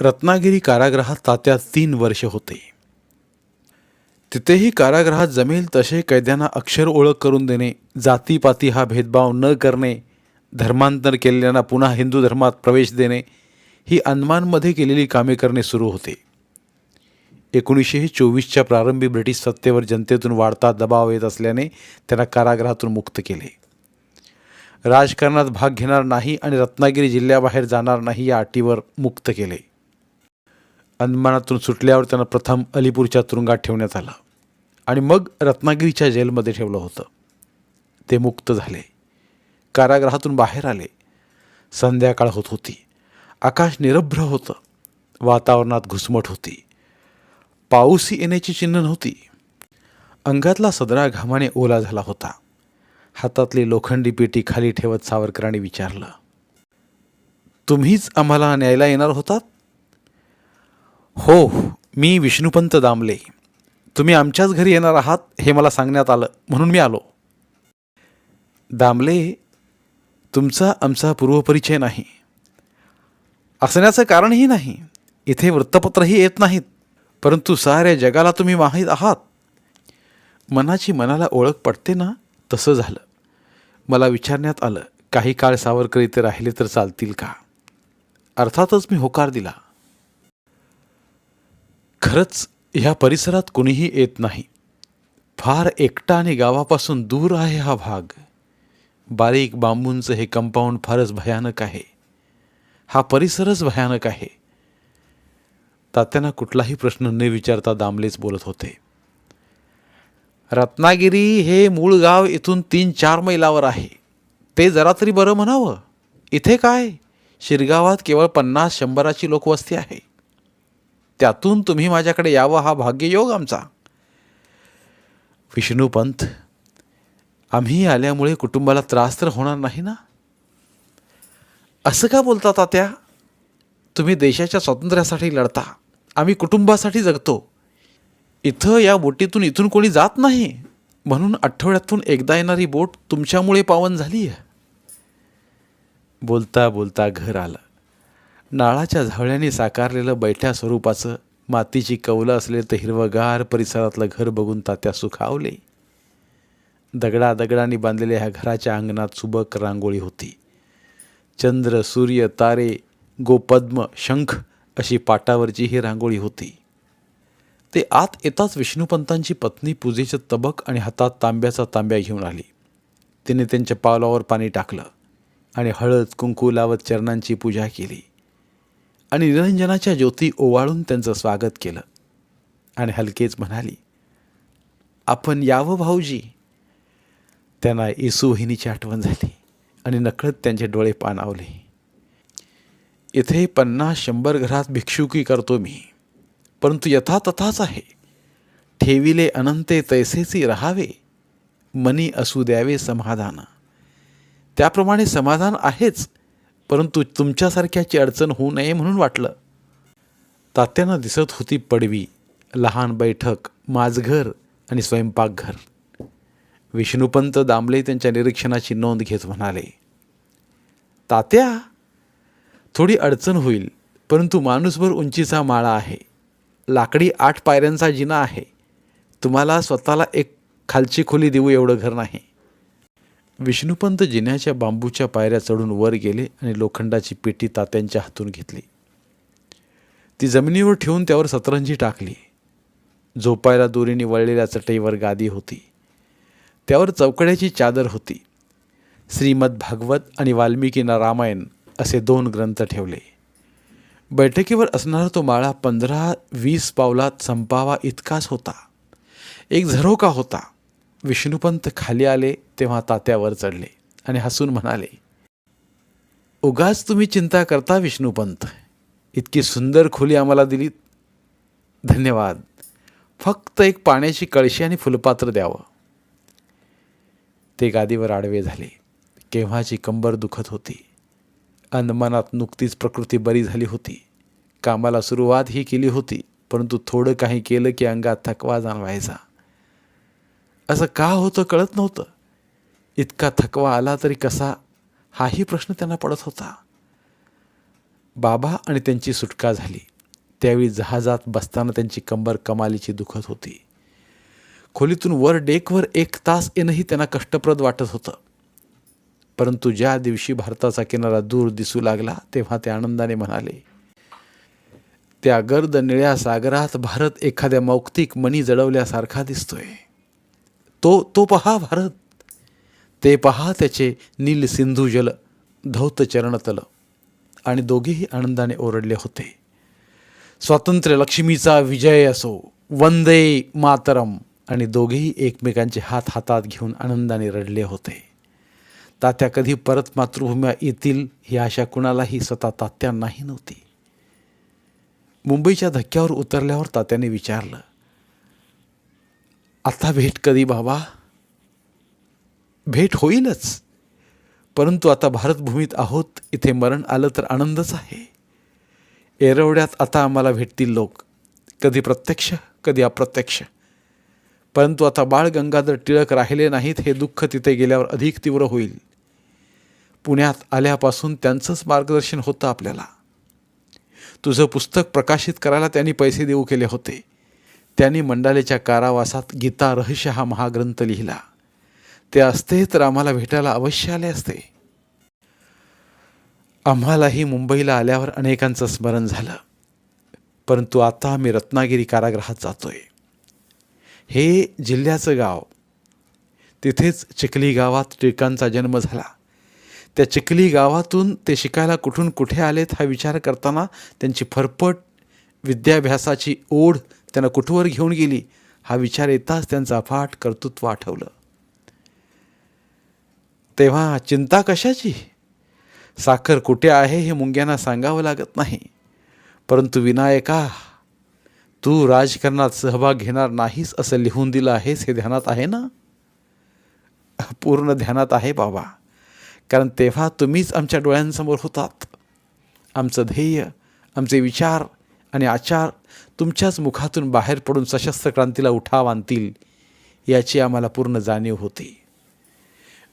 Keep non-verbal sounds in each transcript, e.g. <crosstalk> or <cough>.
रत्नागिरी कारागृहात तात्या तीन वर्ष होते. तिथेही कारागृहात जमेल तसे कैद्यांना अक्षर ओळख करून देणे जातीपाती हा भेदभाव न करणे धर्मांतर केलेल्यांना पुन्हा हिंदू धर्मात प्रवेश देणे ही अंदमानमध्ये केलेली कामे करणे सुरू होते. एकोणीसशे चोवीसच्या प्रारंभी ब्रिटिश सत्तेवर जनतेतून वाढता दबाव येत असल्याने त्यांना कारागृहातून मुक्त केले. राजकारणात भाग घेणार नाही आणि रत्नागिरी जिल्ह्याबाहेर जाणार नाही या अटीवर मुक्त केले. अंदमानातून सुटल्यावर त्यांना प्रथम अलीपूरच्या तुरुंगात ठेवण्यात आलं. आणि मग रत्नागिरीच्या जेलमध्ये ठेवलं होतं. ते मुक्त झाले. कारागृहातून बाहेर आले. संध्याकाळ होत होती. आकाश निरभ्र होतं. वातावरणात घुसमट होती. पाऊस येण्याची चिन्ह नव्हती. अंगातला सदरा घामाने ओला झाला होता. हातातली लोखंडी पेटी खाली ठेवत सावरकरांनी विचारलं तुम्हीच आम्हाला न्यायला येणार होतात? हो मी विष्णुपंत दामले. तुम्ही आमच्याच घरी येणार आहात हे मला सांगण्यात आलं म्हणून मी आलो. दामले तुमचा आमचा पूर्वपरिचय नाही. असण्याचं कारणही नाही. इथे वृत्तपत्रही येत नाहीत. परंतु साऱ्या जगाला तुम्ही माहीत आहात. मनाची मनाला ओळख पडते ना तसं झालं. मला विचारण्यात आलं काही काळ सावरकर इथे राहिले तर चालतील का? अर्थातच मी होकार दिला. खरंच ह्या परिसरात कुणीही येत नाही. फार एकटा आणि गावापासून दूर आहे हा भाग. बारीक बांबूंचं हे कंपाऊंड फारच भयानक आहे. हा परिसरच भयानक आहे. तात्यांना कुठलाही प्रश्न न विचारता दामलेच बोलत होते. रत्नागिरी हे मूळ गाव इथून तीन चार मैलावर आहे. ते जरा तरी बरं म्हणावं. इथे काय? शिरगावात केवळ पन्नास शंभराची लोकवस्ती आहे. त्यातून तुम्ही माझ्याकडे यावं हा भाग्ययोग आमचा. विष्णूपंत आम्ही आल्यामुळे कुटुंबाला त्रास तर होणार नाही ना? असं का बोलता तात्या? तुम्ही देशाच्या स्वातंत्र्यासाठी लढता आम्ही कुटुंबासाठी जगतो. इथं या बोटीतून इथून कोणी जात नाही. म्हणून आठवड्यातून एकदा येणारी बोट तुमच्यामुळे पावन झाली आहे बोलता बोलता घर आलं. नाळाच्या झावळ्याने साकारलेलं बैठ्या स्वरूपाचं मातीची कौलं असले तर हिरवगार परिसरातलं घर बघून तात्या सुखावले. दगडा दगडांनी बांधलेल्या ह्या घराच्या अंगणात सुबक रांगोळी होती. चंद्र सूर्य तारे गोपद्म शंख अशी पाटावरची ही रांगोळी होती. ते आत येताच विष्णुपंतांची पत्नी पूजेचं तबक आणि हातात तांब्याचा तांब्या घेऊन आली. तिने त्यांच्या पावलावर पाणी टाकलं आणि हळद कुंकू लावत चरणांची पूजा केली. आणि निरंजनाच्या ज्योती ओवाळून त्यांचं स्वागत केलं. आणि हलकेच म्हणाली आपण यावं भाऊजी. त्यांना येसू वहिनीची आठवण झाली आणि नकळत त्यांचे डोळे पाणावले. इथे पन्नास शंभर घरात भिक्षुकी करतो मी परंतु यथा तथाच आहे. ठेविले अनंते तैसेचे राहावे मनी असू द्यावे समाधान. त्याप्रमाणे समाधान आहेच परंतु तुमच्यासारख्याची अडचण होऊ नये म्हणून वाटलं. तात्यांना दिसत होती पडवी लहान बैठक माझघर आणि स्वयंपाकघर. विष्णुपंत दामले त्यांच्या निरीक्षणाची नोंद घेत म्हणाले तात्या थोडी अडचण होईल परंतु माणूसभर उंचीचा माळा आहे. लाकडी आठ पायऱ्यांचा जिना आहे. तुम्हाला स्वतःला एक खालची खोली देऊ एवढं घर नाही. विष्णुपंत जिन्याच्या बांबूच्या पायऱ्या चढून वर गेले आणि लोखंडाची पेटी तात्यांच्या हातून घेतली. ती जमिनीवर ठेवून त्यावर सतरंजी टाकली. झोपायला दोरीने वळलेल्या चटईवर गादी होती. त्यावर चौकड्याची चादर होती. श्रीमद भागवत आणि वाल्मिकीना रामायण असे दोन ग्रंथ ठेवले. बैठकीवर असणारा तो माळा पंधरा वीस पावलात संपावा इतकाच होता. एक झरोका होता. विष्णुपंत खाली आले तेव्हा तात्यावर चढले आणि हसून म्हणाले उगाच तुम्ही चिंता करता विष्णुपंत इतकी सुंदर खोली आम्हाला दिलीत. धन्यवाद. फक्त एक पाण्याची कळशी आणि फुलपात्र द्यावं. ते गादीवर आडवे झाले. केव्हाची कंबर दुखत होती. अनमनात नुकतीच प्रकृती बरी झाली होती. कामाला सुरुवात ही केली होती परंतु थोडं काही केलं की अंगात थकवा जाणवायचा. असं का होतं कळत नव्हतं. इतका थकवा आला तरी कसा? हाही प्रश्न त्यांना पडत होता. बाबा आणि त्यांची सुटका झाली. त्यावेळी जहाजात बसताना त्यांची कंबर कमालीची दुखत होती. खोलीतून वर डेकवर एक तास येणंही त्यांना कष्टप्रद वाटत होतं. परंतु ज्या दिवशी भारताचा किनारा दूर दिसू लागला तेव्हा ते आनंदाने म्हणाले त्या गर्द निळ्या सागरात भारत एखाद्या मौक्तिक मणी जडवल्यासारखा दिसतोय. तो तो पहा भारत. ते पहा त्याचे नील सिंधू जल धौत चरणतल. आणि दोघेही आनंदाने ओरडले होते. स्वातंत्र्य लक्ष्मीचा विजय असो वंदे मातरम. आणि दोघेही एकमेकांचे हात हातात घेऊन आनंदाने रडले होते. तात्या कधी परत मातृभूम्या येतील ही आशा कुणालाही स्वतः तात्यांनाही नव्हती. मुंबईच्या धक्क्यावर उतरल्यावर तात्याने विचारलं आता भेट कधी बाबा? भेट होईलच. परंतु आता भारतभूमीत आहोत इथे मरण आलं तर आनंदच आहे. एरवड्यात आता आम्हाला भेटतील लोक. कधी प्रत्यक्ष कधी अप्रत्यक्ष. परंतु आता बाळ गंगाधर टिळक राहिले नाहीत हे दुःख तिथे गेल्यावर अधिक तीव्र होईल. पुण्यात आल्यापासून त्यांचंच मार्गदर्शन होतं आपल्याला. तुझं पुस्तक प्रकाशित करायला त्यांनी पैसे देऊ केले होते. त्यांनी मंडालेच्या कारावासात गीता रहस्य हा महाग्रंथ लिहिला. ते असते तर आम्हाला भेटायला अवश्य आले असते. आम्हालाही मुंबईला आल्यावर अनेकांचं स्मरण झालं. परंतु आता आम्ही रत्नागिरी कारागृहात जातोय. हे जिल्ह्याचं गाव. तिथेच चिखली गावात टिळकांचा जन्म झाला. त्या चिखली गावातून ते शिकायला कुठून कुठे आलेत हा विचार करताना त्यांची फरफट विद्याभ्यासाची ओढ त्यांना कुठवर घेऊन गेली हा विचार येताच त्यांचं अफाट कर्तृत्व आठवलं. तेव्हा चिंता कशाची? साखर कुठे आहे हे मुंग्यांना सांगावं लागत नाही. परंतु विनायका तू राजकारणात सहभाग घेणार नाहीस असं लिहून दिलं आहेस हे ध्यानात आहे ना? पूर्ण ध्यानात आहे बाबा. कारण तेव्हा तुम्हीच आमच्या डोळ्यांसमोर होतात. आमचं ध्येय आमचे विचार आणि आचार तुमच्याच मुखातून बाहेर पडून सशस्त्र क्रांतीला उठाव आणतील याची आम्हाला पूर्ण जाणीव होती.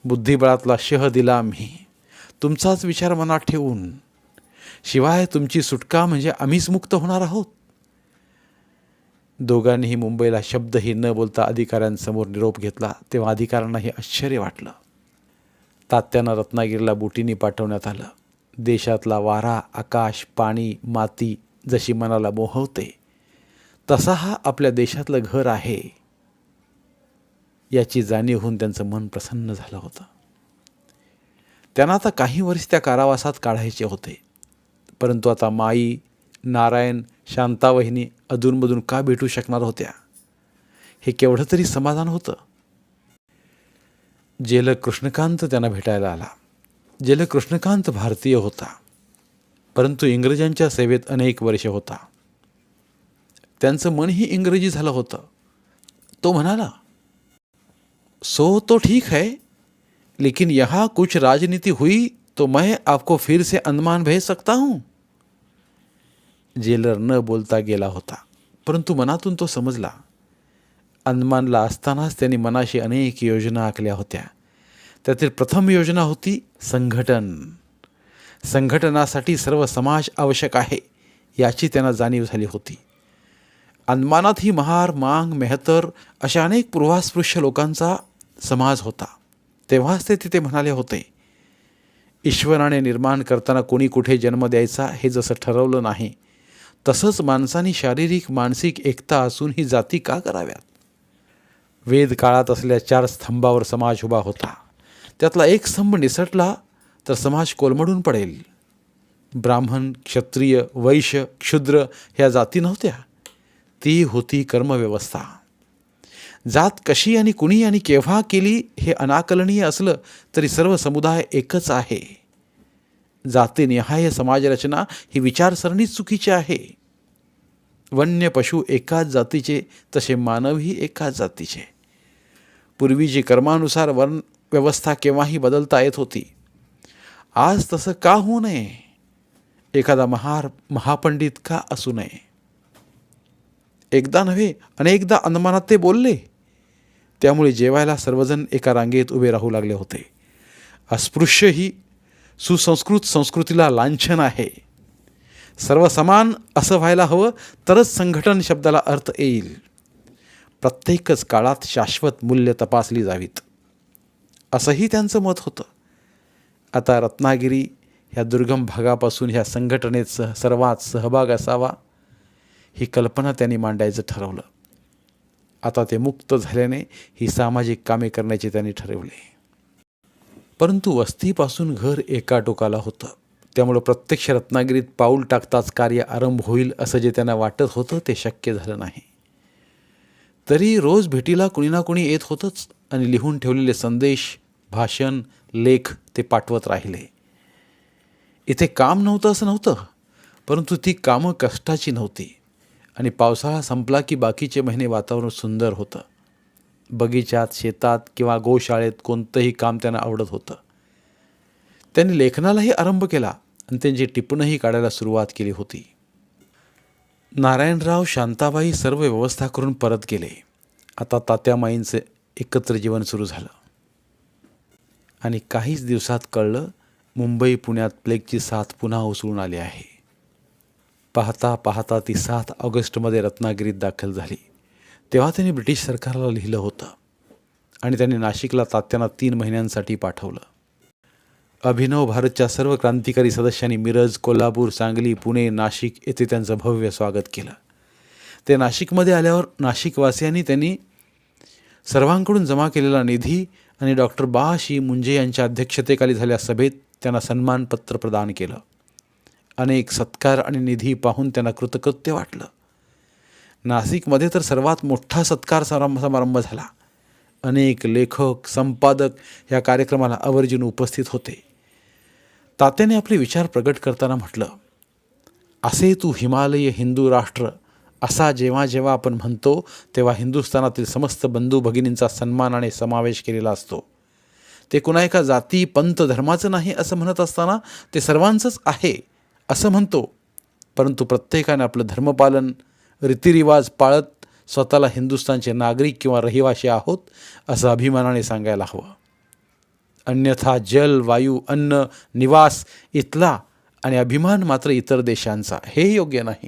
बुद्धिबळातला शह दिला आम्ही. तुमचाच विचार मनात ठेवून शिवाय तुमची सुटका म्हणजे आम्हीच मुक्त होणार आहोत. दोघांनीही मुंबईला शब्दही न बोलता अधिकाऱ्यांसमोर निरोप घेतला तेव्हा अधिकाऱ्यांनाही आश्चर्य वाटलं. तात्यांना रत्नागिरीला बोटीने पाठवण्यात आलं. देशातला वारा आकाश पाणी माती जशी मनाला मोहवते तसा हा आपल्या देशातलं घर आहे. याची जाणीव होऊन त्यांचं मन प्रसन्न झालं होतं. त्यांना आता काही वर्ष त्या कारावासात काढायचे होते. परंतु आता माई नारायण शांतावहिनी अधूनमधून का भेटू शकणार होत्या? हे केवढं तरी समाधान होतं? जेल कृष्णकांत त्यांना भेटायला आला. जेल कृष्णकांत भारतीय होता. परंतु इंग्रजांच्या सेवेत अनेक वर्षे होता. त्यांचं मनही इंग्रजी झालं होतं. तो म्हणाला सो तो ठीक है लेकिन यहाँ कुछ राजनीति हुई तो मैं आपको फिर से अंदमान भेज सकता हूँ. जेलर न बोलता गेला होता परंतु मनातून तो समजला अंदमानला असतानाच त्यांनी मनाशी अनेक योजना आखल्या होत्या. त्यातील प्रथम योजना होती संघटन. संघटनासाठी सर्व समाज आवश्यक आहे याची त्यांना जाणीव झाली होती. अंदमानातही महार मांग मेहतर अशा अनेक पूर्वास्पृश्य लोकांचा समाज होता. तेव्हाच ते तिथे म्हणाले होते ईश्वराने निर्माण करताना कोणी कुठे जन्म द्यायचा हे जसं ठरवलं नाही तसंच माणसानी शारीरिक मानसिक एकता असून ही जाती का कराव्यात? वेद काळात असल्या चार स्तंभावर समाज उभा होता. त्यातला एक स्तंभ निसटला तर समाज कोलमडून पडेल. ब्राह्मण क्षत्रिय वैश्य क्षुद्र ह्या जाती नव्हत्या. ती होती कर्मव्यवस्था. जात कशी आणि कुणी आणि केव्हा केली हे अनाकलनीय असलं तरी सर्व समुदाय एकच आहे. जातीनिहाय समाजरचना ही विचारसरणीच चुकीची आहे. वन्य पशु एकाच जातीचे तसे मानवही एकाच जातीचे. पूर्वीची कर्मानुसार वर्ण व्यवस्था केव्हाही बदलता येत होती आज तसं का होऊ नये? एखादा महार महापंडित का असू नये? एकदा नव्हे अनेकदा अंदमानात ते बोलले. त्यामुळे जेवायला सर्वजण एका रांगेत उभे राहू लागले होते. अस्पृश्य ही सुसंस्कृत संस्कृतीला लांछन आहे. सर्व समान असं व्हायला हवं तरच संघटन शब्दाला अर्थ येईल. प्रत्येकच काळात शाश्वत मूल्य तपासली जावीत. असंही त्यांचं मत होतं. आता रत्नागिरी ह्या दुर्गम भागापासून ह्या संघटनेत सह सर्वात सहभाग असावा ही कल्पना त्यांनी मांडायचं ठरवलं. आता ते मुक्त झाल्याने ही सामाजिक कामे करण्याचे त्यांनी ठरवले. परंतु वस्तीपासून घर एका टोकाला होतं. त्यामुळं प्रत्यक्ष रत्नागिरीत पाऊल टाकताच कार्य आरंभ होईल असं जे त्यांना वाटत होतं ते शक्य झालं नाही. तरी रोज भेटीला कुणी ना कुणी येत होतंच आणि लिहून ठेवलेले संदेश भाषण लेख ते पाठवत राहिले. इथे काम नव्हतं असं नव्हतं परंतु ती कामं कष्टाची नव्हती. आणि पावसाळा संपला की बाकीचे महिने वातावरण सुंदर होतं. बगीचात शेतात किंवा गोशाळेत कोणतंही काम त्यांना आवडत होतं. त्यांनी लेखनालाही आरंभ केला आणि त्यांची टिपणंही काढायला सुरुवात केली होती. नारायणराव शांताबाई सर्व व्यवस्था करून परत गेले. आता तात्यामाईंचे एकत्र जीवन सुरू झालं. आणि काहीच दिवसात कळलं मुंबई पुण्यात प्लेगची साथ पुन्हा उसळून आली आहे. पाहता पाहता ती सात ऑगस्टमध्ये रत्नागिरीत दाखल झाली. तेव्हा त्यांनी ब्रिटिश सरकारला लिहिलं होतं आणि त्यांनी नाशिकला तात्यांना तीन महिन्यांसाठी पाठवलं. अभिनव भारतच्या सर्व क्रांतिकारी सदस्यांनी मिरज कोल्हापूर सांगली पुणे नाशिक येथे त्यांचं भव्य स्वागत केलं. ते नाशिकमध्ये आल्यावर नाशिकवासियांनी त्यांनी सर्वांकडून जमा केलेला निधी आणि डॉक्टर बाशी मुंजे यांच्या अध्यक्षतेखाली झाल्या सभेत त्यांना सन्मानपत्र प्रदान केलं. अनेक सत्कार आणि निधी पाहून त्यांना कृतकृत्य वाटलं. नाशिकमध्ये तर सर्वात मोठा सत्कार समारंभ समारंभ झाला. अनेक लेखक संपादक या कार्यक्रमाला आवर्जून उपस्थित होते. तात्याने आपले विचार प्रगट करताना म्हटलं असे तू हिमालय हिंदू राष्ट्र असा जेव्हा जेव्हा आपण म्हणतो तेव्हा हिंदुस्थानातील समस्त बंधू भगिनींचा सन्मानाने समावेश केलेला असतो. ते कुणा एका जाती पंथ धर्माचं नाही असं म्हणत असताना ते सर्वांचंच आहे असं म्हणतो. परंतु प्रत्येकाने आपलं धर्मपालन रीतिरिवाज पाळत स्वतःला हिंदुस्थानचे नागरिक किंवा रहिवाशी आहोत असं अभिमानाने सांगायला हवं. अन्यथा जल वायू अन्न निवास इथला आणि अभिमान मात्र इतर देशांचा. हे योग्य नाही.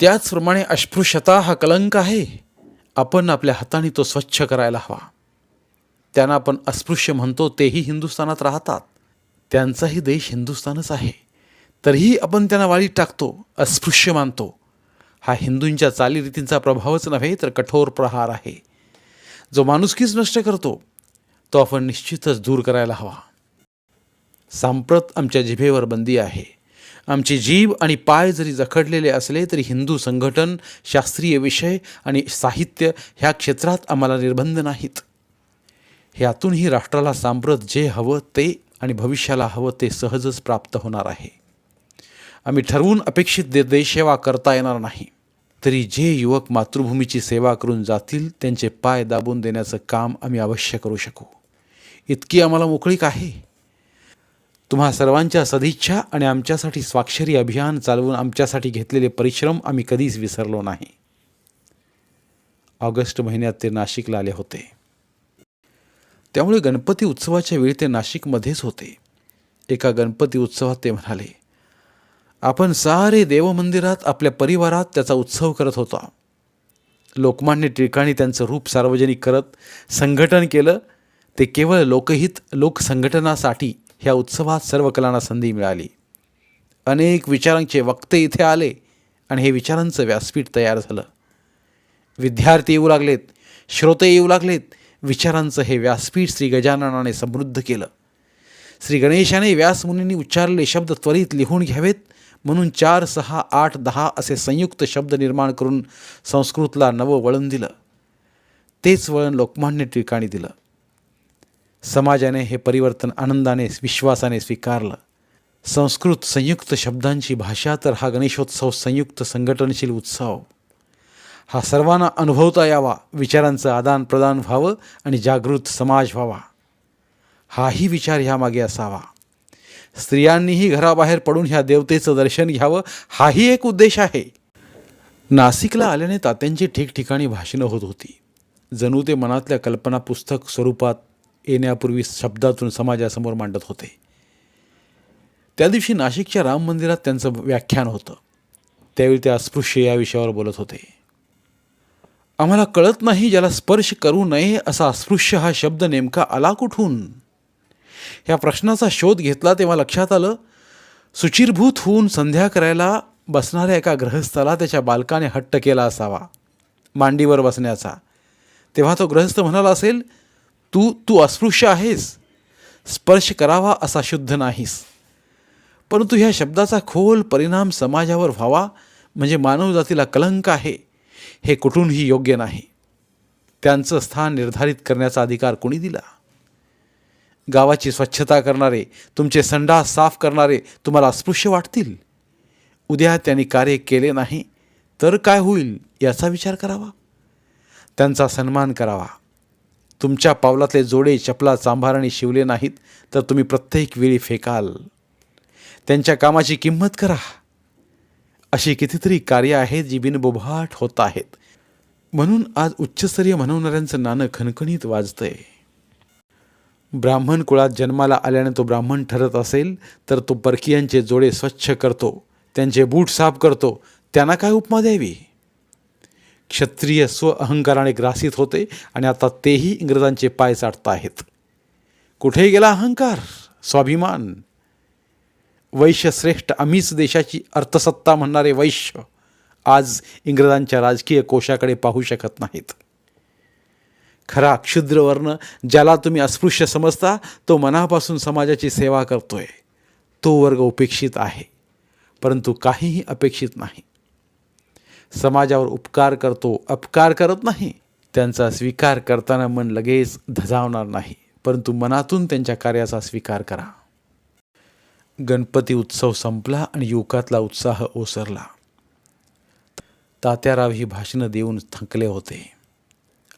त्याचप्रमाणे अस्पृश्यता हा कलंक आहे. आपण आपल्या हाताने तो स्वच्छ करायला हवा. त्यांना आपण अस्पृश्य म्हणतो तेही हिंदुस्थानात राहतात. त्यांचाही देश हिंदुस्थानच आहे. तरीही आपण त्यांना वाळीत टाकतो अस्पृश्य मानतो. हा हिंदूंच्या चालीरीतींचा प्रभावच नव्हे तर कठोर प्रहार आहे. जो माणुसकीच नष्ट करतो तो आपण निश्चितच दूर करायला हवा. सांप्रत आमच्या जिभेवर बंदी आहे. आमची जीभ आणि पाय जरी जखडलेले असले तरी हिंदू संघटन शास्त्रीय विषय आणि साहित्य ह्या क्षेत्रात आम्हाला निर्बंध नाहीत. ह्यातूनही राष्ट्राला सांप्रत जे हवं ते आणि भविष्याला हवं ते सहजच प्राप्त होणार आहे. आम्ही ठरवून अपेक्षित दे देशसेवा करता येणार नाही. तरी जे युवक मातृभूमीची सेवा करून जातील त्यांचे पाय दाबून देण्याचं काम आम्ही अवश्य करू शकू. इतकी आम्हाला मोकळीक आहे. तुम्हा सर्वांच्या सदिच्छा आणि आमच्यासाठी स्वाक्षरी अभियान चालवून आमच्यासाठी घेतलेले परिश्रम आम्ही कधीच विसरलो नाही. ऑगस्ट महिन्यात ते नाशिकला आले होते. त्यामुळे गणपती उत्सवाच्या वेळी ते नाशिकमध्येच होते. एका गणपती उत्सवात ते म्हणाले आपण सारे देवमंदिरात आपल्या परिवारात त्याचा उत्सव करत होता. लोकमान्य टिळकांनी त्यांचं रूप सार्वजनिक करत संघटन केलं. ते केवळ लोकहित लोकसंघटनासाठी ह्या उत्सवात सर्व कलांना संधी मिळाली. अनेक विचारांचे वक्ते इथे आले आणि हे विचारांचं व्यासपीठ तयार झालं. विद्यार्थी येऊ लागलेत श्रोते येऊ लागलेत. विचारांचं हे व्यासपीठ श्री गजाननाने समृद्ध केलं. श्री गणेशाने व्यासमुनींनी उच्चारलेले शब्द त्वरित लिहून घ्यावेत म्हणून चार सहा आठ दहा असे संयुक्त शब्द निर्माण करून संस्कृतला नवं वळण दिलं. तेच वळण लोकमान्य टिळकाणी दिलं. समाजाने हे परिवर्तन आनंदाने विश्वासाने स्वीकारलं. संस्कृत संयुक्त शब्दांची भाषा तर हा गणेशोत्सव संयुक्त संघटनशील उत्सव. हा सर्वांना अनुभवता यावा विचारांचं आदानप्रदान व्हावं आणि जागृत समाज व्हावा. हाही विचार ह्यामागे असावा. स्त्रियांनीही घराबाहेर पडून ह्या देवतेचं दर्शन घ्यावं हाही एक उद्देश आहे. नाशिकला आल्याने तात्यांची ठिकठिकाणी भाषणं होत होती. जणू ते मनातल्या कल्पना पुस्तक स्वरूपात येण्यापूर्वी शब्दातून समाजासमोर मांडत होते. त्या दिवशी नाशिकच्या राम मंदिरात त्यांचं व्याख्यान होतं. त्यावेळी ते अस्पृश्य या विषयावर बोलत होते. आम्हाला कळत नाही ज्याला स्पर्श करू नये असा अस्पृश्य हा शब्द नेमका आला कुठून? ह्या प्रश्नाचा शोध घेतला तेव्हा लक्षात आलं सुचिरभूत होऊन संध्या करायला बसणाऱ्या एका ग्रहस्थाला त्याच्या बालकाने हट्ट केला असावा मांडीवर बसण्याचा. तेव्हा तो ग्रहस्थ म्हणाला असेल तू तू अस्पृश्य आहेस. स्पर्श करावा असा शुद्ध नाहीस. परंतु ह्या शब्दाचा खोल परिणाम समाजावर व्हावा म्हणजे मानवजातीला कलंक आहे हे कुठूनही योग्य नाही. त्यांचं स्थान निर्धारित करण्याचा अधिकार कोणी दिला? गावाची स्वच्छता करणारे तुमचे संडास साफ करणारे तुम्हाला अस्पृश्य वाटतील? उद्या त्यांनी कार्य केले नाही तर काय होईल याचा विचार करावा? त्यांचा सन्मान करावा. तुमच्या पावलातले जोडे चपला सांभाराने शिवले नाहीत तर तुम्ही प्रत्येक वेळी फेकाल. त्यांच्या कामाची किंमत करा. अशी कितीतरी कार्य आहेत जी बिनबोभाट होत आहेत. म्हणून आज उच्चस्तरीय म्हणवणाऱ्यांचं नाणं खणखणीत वाजतंय. ब्राह्मण कुळात जन्माला आल्याने तो ब्राह्मण ठरत असेल तर तो परकीयांचे जोडे स्वच्छ करतो त्यांचे बूट साफ करतो त्यांना काय उपमा द्यावी? क्षत्रिय स्व अहंकाराने ग्रासित होते आणि आता तेही इंग्रजांचे पाय चाटत आहेत कुठे गेला अहंकार? स्वाभिमान. वैश्य श्रेष्ठ आम्हीच देशाची अर्थसत्ता म्हणणारे वैश्य आज इंग्रजांच्या राजकीय कोशाकडे पाहू शकत नाहीत. खरा क्षुद्रवर्ण ज्याला तुम्ही अस्पृश्य समजता तो मनापासून समाजाची सेवा करतोय. तो वर्ग उपेक्षित आहे परंतु काहीही अपेक्षित नाही. समाजावर उपकार करतो अपकार करत नाही. त्यांचा स्वीकार करताना मन लगेच धजावणार नाही. परंतु मनातून त्यांच्या कार्याचा स्वीकार करा. गणपती उत्सव संपला आणि युवकातला उत्साह ओसरला. तात्याराव ही भाषणं देऊन थकले होते.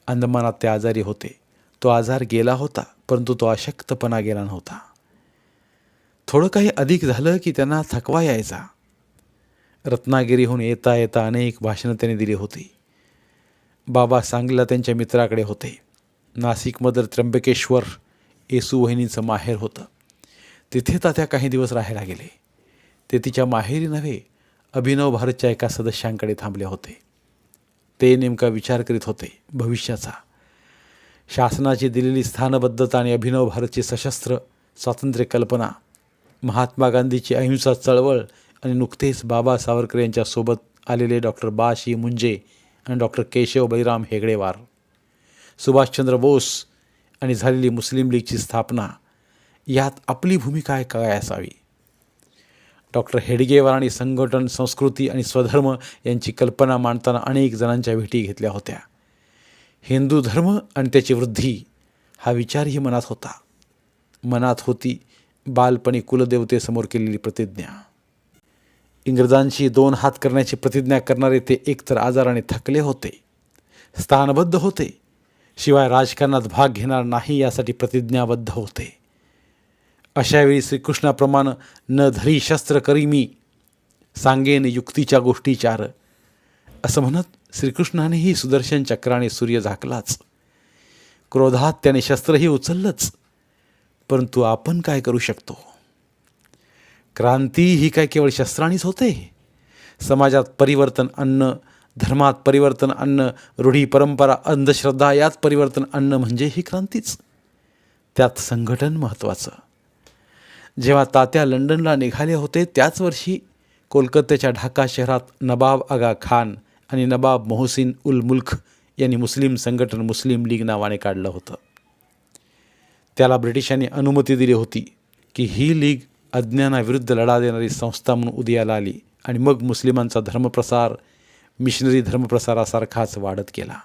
अंदमानात ते आजारी होते. तो आजार गेला होता परंतु तो अशक्तपणा गेला नव्हता. थोडं काही अधिक झालं की त्यांना थकवा यायचा. रत्नागिरीहून येता येता अनेक भाषणं त्यांनी दिली होती. बाबा सांगलीला त्यांच्या मित्राकडे होते. नाशिकमधलं त्र्यंबकेश्वर येसू वहिनीचं माहेर होतं. तिथे तात्या काही दिवस राहायला गेले. ते तिच्या माहेरी नव्हे अभिनव भारतच्या एका सदस्यांकडे थांबले होते. ते नेमका विचार करीत होते भविष्याचा. शासनाची दिलेली स्थानबद्धता आणि अभिनव भारतची सशस्त्र स्वातंत्र्य कल्पना महात्मा गांधीची अहिंसा चळवळ आणि नुकतेच बाबा सावरकर यांच्यासोबत आलेले डॉक्टर बाशी मुंजे आणि डॉक्टर केशव बळीराम हेगडेवार सुभाषचंद्र बोस आणि झालेली मुस्लिम लीगची स्थापना यात आपली भूमिका काय काय असावी? डॉक्टर हेडगेवार आणि संघटन संस्कृती आणि स्वधर्म यांची कल्पना मांडताना अनेक जणांच्या भेटी घेतल्या होत्या. हिंदू धर्म आणि त्याची वृद्धी हा विचारही मनात होता. मनात होती बालपणी कुलदेवतेसमोर केलेली प्रतिज्ञा. इंग्रजांशी दोन हात करण्याची प्रतिज्ञा करणारे ते एकतर आजाराने थकले होते स्थानबद्ध होते शिवाय राजकारणात भाग घेणार नाही यासाठी प्रतिज्ञाबद्ध होते. अशावेळी श्रीकृष्णाप्रमाणे न धरी शस्त्र करी मी सांगेन युक्तीच्या गोष्टी चार. असं म्हणत श्रीकृष्णानेही सुदर्शन चक्राने सूर्य झाकलाच. क्रोधात त्याने शस्त्रही उचललंच परंतु आपण काय करू शकतो? क्रांती ही काय केवळ शस्त्रांनीच होते? समाजात परिवर्तन आणणं धर्मात परिवर्तन आणणं रूढी परंपरा अंधश्रद्धा यात परिवर्तन आणणं म्हणजे ही क्रांतीच. त्यात संघटन महत्त्वाचं जेव्हा तात्या लंडनला निघाले होते त्याच वर्षी कोलकात्याच्या ढाका शहरात नबाब आगा खान आणि नबाब मोहसिन उल मुल्क यांनी मुस्लिम संघटन मुस्लिम लीग नावाने काढलं होतं. त्याला ब्रिटिशांनी अनुमती दिली होती की ही लीग अज्ञानाविरुद्ध लढा देणारी संस्था म्हणून उदयाला आली आणि मग मुस्लिमांचा धर्मप्रसार मिशनरी धर्मप्रसारासारखाच वाढत गेला.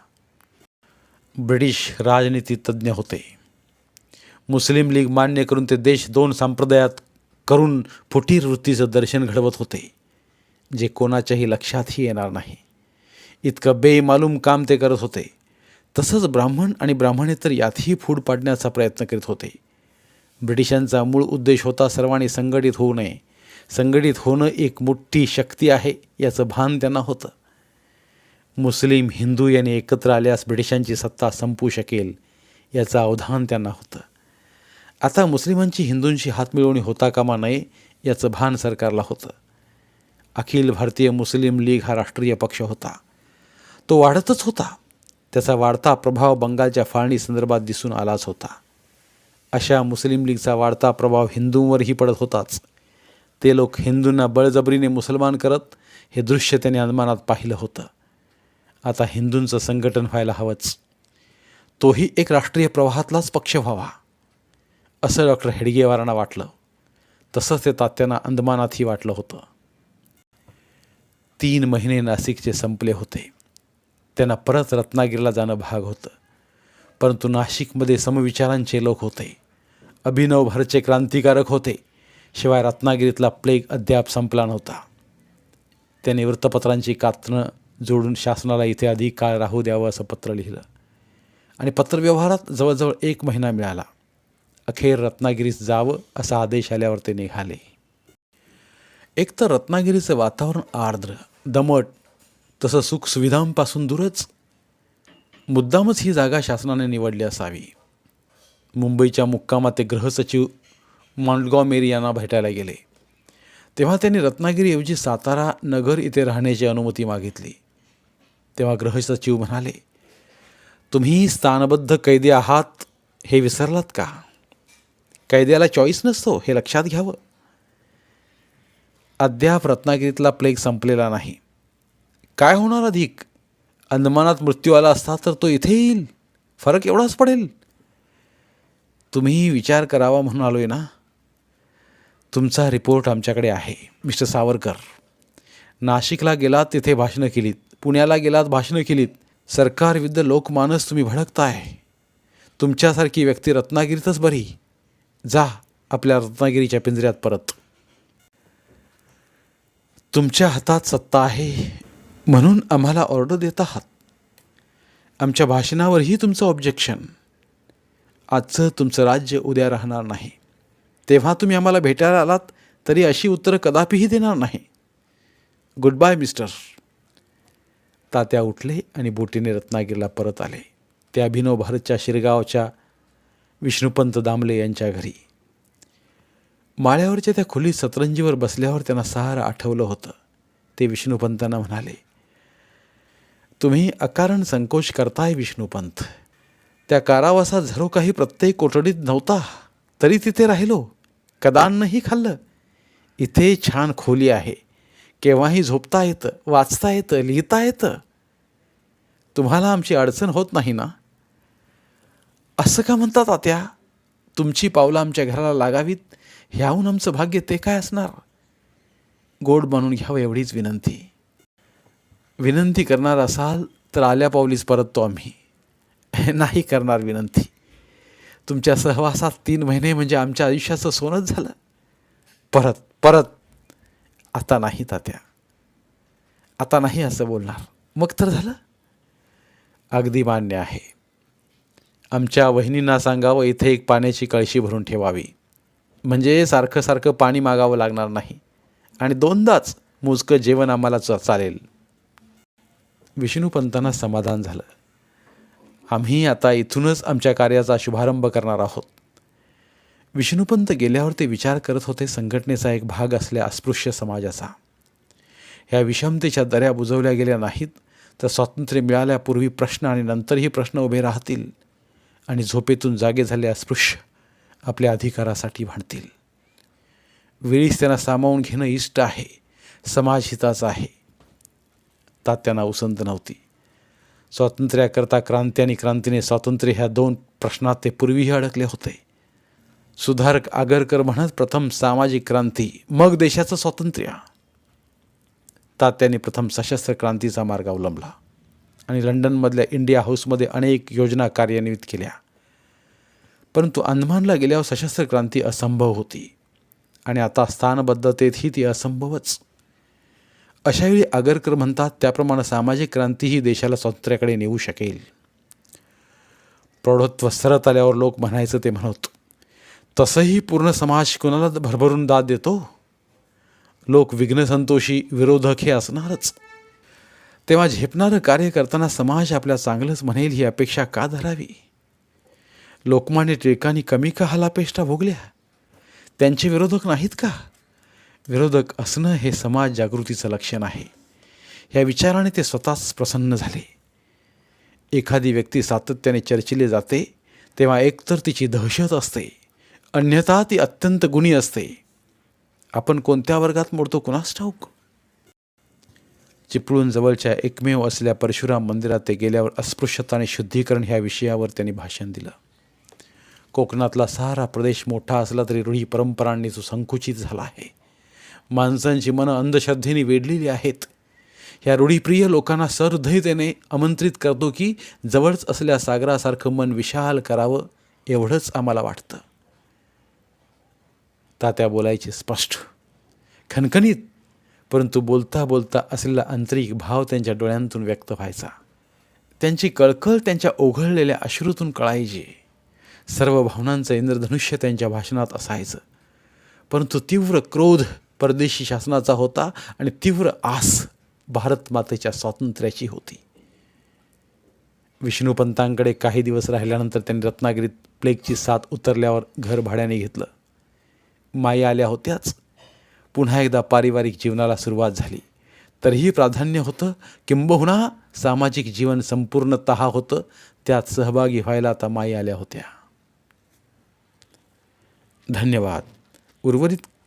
ब्रिटिश राजनीती तज्ज्ञ होते. मुस्लिम लीग मान्य करून ते देश दोन संप्रदायात करून फुटीर वृत्तीचं दर्शन घडवत होते जे कोणाच्याही लक्षातही येणार नाही. इतकं बेमालूम काम ते करत होते. तसंच ब्राह्मण आणि ब्राह्मणेतर यातही फूड पाडण्याचा प्रयत्न करीत होते. ब्रिटिशांचा मूळ उद्देश होता सर्वांनी संघटित होऊ नये. संघटित होणं एक मोठी शक्ती आहे याचं भान त्यांना होतं. मुस्लिम हिंदू यांनी एकत्र आल्यास ब्रिटिशांची सत्ता संपू शकेल याचं अवधान त्यांना होतं. आता मुस्लिमांची हिंदूंशी हातमिळवणी होता कामा नये याचं भान सरकारला होतं. अखिल भारतीय मुस्लिम लीग हा राष्ट्रीय पक्ष होता. तो वाढतच होता. त्याचा वाढता प्रभाव बंगालच्या फाळणी संदर्भात दिसून आलाच होता. अशा मुस्लिम लीगचा वाढता प्रभाव हिंदूंवरही पडत होताच. ते लोक हिंदूंना बळजबरीने मुसलमान करत हे दृश्य त्यांनी अंदमानात पाहिलं होतं. आता हिंदूंचं संघटन व्हायला हवंच. तोही एक राष्ट्रीय प्रवाहातलाच पक्ष व्हावा असं डॉक्टर हेडगेवारांना वाटलं. तसंच ते तात्यांना अंदमानातही वाटलं होतं. तीन महिने नाशिकचे संपले होते. त्यांना परत रत्नागिरीला जाणं भाग होतं. परंतु नाशिकमध्ये समविचारांचे लोक होते. अभिनव भरचे क्रांतिकारक होते. शिवाय रत्नागिरीतला प्लेग अद्याप संपला नव्हता. त्याने वृत्तपत्रांची कातणं जोडून शासनाला इथे अधिक काळ राहू द्यावं असं पत्र लिहिलं. आणि पत्रव्यवहारात जवळजवळ एक महिना मिळाला. अखेर रत्नागिरीस जावं असा आदेश आल्यावर ते निघाले. एकतर रत्नागिरीचं वातावरण आर्द्र दमट तसं सुखसुविधांपासून दूरच मुद्दामच ही जागा शासनाने निवडली असावी. मुंबईच्या मुक्कामात ते गृहसचिव मॉन्टगॉमेरी यांना भेटायला गेले. तेव्हा त्यांनी रत्नागिरीऐवजी सातारा नगर इथे राहण्याची अनुमती मागितली. तेव्हा गृहसचिव म्हणाले तुम्ही स्थानबद्ध कैदी आहात हे विसरलात का? कैद्याला चॉईस नसतो हे लक्षात घ्यावं. अद्याप रत्नागिरीतला प्लेग संपलेला नाही. काय होणार अधिक? अंदमानात मृत्यू आला असता तर तो इथे येईल. फरक एवढाच पडेल. तुम्ही विचार करावा म्हणून आलो आहे ना? तुमचा रिपोर्ट आमच्याकडे आहे मिस्टर सावरकर. नाशिकला गेलात तिथे भाषणं केलीत. पुण्याला गेलात भाषणं केलीत. सरकारविरुद्ध लोकमानस तुम्ही भडकताय. तुमच्यासारखी व्यक्ती रत्नागिरीतच बरी. जा आपल्या रत्नागिरीच्या पिंजऱ्यात परत. तुमच्या हातात सत्ता आहे म्हणून आम्हाला ऑर्डर देत आहात. आमच्या भाषणावरही तुमचं ऑब्जेक्शन आजचं तुमचं राज्य उद्या राहणार नाही. तेव्हा तुम्ही आम्हाला भेटायला आलात तरी अशी उत्तरं कदापिही देणार नाही. गुड बाय मिस्टर तात्या उठले आणि बोटीने रत्नागिरीला परत आले. ते अभिनव भारतच्या शिरगावच्या विष्णुपंत दामले यांच्या घरी. माळ्यावरच्या त्या खोलीत सतरंजीवर बसल्यावर त्यांना सहारा आठवलं होतं. ते विष्णुपंतांना म्हणाले तुम्ही अकारण संकोच करताय विष्णुपंत. त्या कारावासात झरो काही प्रत्येक कोठडीत नव्हता तरी तिथे राहिलो. कदानही खाल्लं. इथे छान खोली आहे. केव्हाही झोपता येतं वाचता येतं लिहिता येतं. तुम्हाला आमची अडचण होत नाही ना? असं का म्हणतात आत्या तुमची पावलं आमच्या घराला लागावीत ह्याहून आमचं भाग्य ते काय असणार? गोड बनून घ्यावं एवढीच विनंती. विनंती करणार असाल तर आल्या पावलीच परततो आम्ही. <laughs> नाही करणार विनंती. तुमच्या सहवासात तीन महिने म्हणजे आमच्या आयुष्याचं सोनंच झालं. परत परत. आता नाही तात्या. आता नाही असं बोलणार. मग तर झालं. अगदी मान्य आहे. आमच्या वहिनींना सांगावं इथे एक पाण्याची कळशी भरून ठेवावी. म्हणजे सारखं सारखं पाणी मागावं लागणार नाही. आणि दोनदाच मोजकं जेवण आम्हाला च चालेल. विष्णुपंतांना समाधान झालं. आम्ही आता इथूनच आमच्या कार्याचा शुभारंभ करणार आहोत. विष्णुपंत गेल्यावर ते विचार करत होते संघटनेचा एक भाग असल्या अस्पृश्य समाजाचा. ह्या विषमतेच्या दऱ्या बुजवल्या गेल्या नाहीत तर स्वातंत्र्य मिळाल्यापूर्वी प्रश्न आणि नंतरही प्रश्न उभे राहतील आणि झोपेतून जागे झाले अस्पृश्य आपल्या अधिकारासाठी भांडतील. वेळीच त्यांना सामावून घेणं इष्ट आहे समाजहिताचं आहे. तात्यांना उसंत नव्हती. स्वातंत्र्याकरता क्रांती आणि क्रांतीने स्वातंत्र्य ह्या दोन प्रश्नात ते पूर्वीही अडकले होते. सुधारक आगरकर म्हणत प्रथम सामाजिक क्रांती मग देशाचं स्वातंत्र्य. तात्यांनी प्रथम सशस्त्र क्रांतीचा मार्ग अवलंबला आणि लंडनमधल्या इंडिया हाऊसमध्ये अनेक योजना कार्यान्वित केल्या. परंतु अंदमानला गेल्यावर सशस्त्र क्रांती असंभव होती आणि आता स्थानबद्धतेतही ती असंभवच. अशावेळी आगरकर म्हणतात त्याप्रमाणे सामाजिक क्रांती ही देशाला स्वातंत्र्याकडे नेऊ शकेल. प्रौढत्व सरत आल्यावर लोक म्हणायचं ते म्हणत तसंही पूर्ण समाज कुणाला भरभरून दाद देतो? लोक विघ्नसंतोषी विरोधक हे असणारच. तेव्हा झेपणारं कार्य करताना समाज आपल्या चांगलंच म्हणेल ही अपेक्षा का धरावी? लोकमान्य टिळकांनी कमी का हलापेष्टा भोगल्या? त्यांचे विरोधक नाहीत का? विरोधक असणं हे समाज जागृतीचं लक्षण आहे. ह्या विचाराने ते स्वतःच प्रसन्न झाले. एखादी व्यक्ती सातत्याने चर्चिली जाते तेव्हा एकतर तिची दहशत असते अन्यथा ती अत्यंत गुणी असते. आपण कोणत्या वर्गात मोडतो कुणास ठाऊक? चिपळूण जवळच्या एकमेव असल्या परशुराम मंदिरात ते गेल्यावर अस्पृश्यता आणि शुद्धीकरण ह्या विषयावर त्यांनी भाषण दिलं. कोकणातला सारा प्रदेश मोठा असला तरी रूढी परंपरांनी तो संकुचित झाला आहे. माणसांची मनं अंधश्रद्धेने वेढलेली आहेत. ह्या रूढीप्रिय लोकांना सहृदयतेने आमंत्रित करतो की जवळच असल्या सागरासारखं मन विशाल करावं एवढंच आम्हाला वाटतं. तात्या बोलायचे स्पष्ट खणखणीत परंतु बोलता बोलता असलेला आंतरिक भाव त्यांच्या डोळ्यांतून व्यक्त व्हायचा. त्यांची कळकळ त्यांच्या ओघळलेल्या अश्रूतून कळायची. सर्व भावनांचं इंद्रधनुष्य त्यांच्या भाषणात असायचं. परंतु तीव्र क्रोध परदेशी शासनाचा होता आणि तीव्र आस भारत मातेच्या स्वातंत्र्याची होती. विष्णुपंतांकडे काही दिवस राहिल्यानंतर त्यांनी रत्नागिरीत प्लेगची साथ उतरल्यावर घर भाड्याने घेतलं. माया आल्या होत्याच. पुन्हा एकदा पारिवारिक जीवनाला सुरुवात झाली. तरीही प्राधान्य होतं किंबहुना सामाजिक जीवन संपूर्णत होतं त्यात सहभागी व्हायला आता माई आल्या होत्या. धन्यवाद. उर्वरित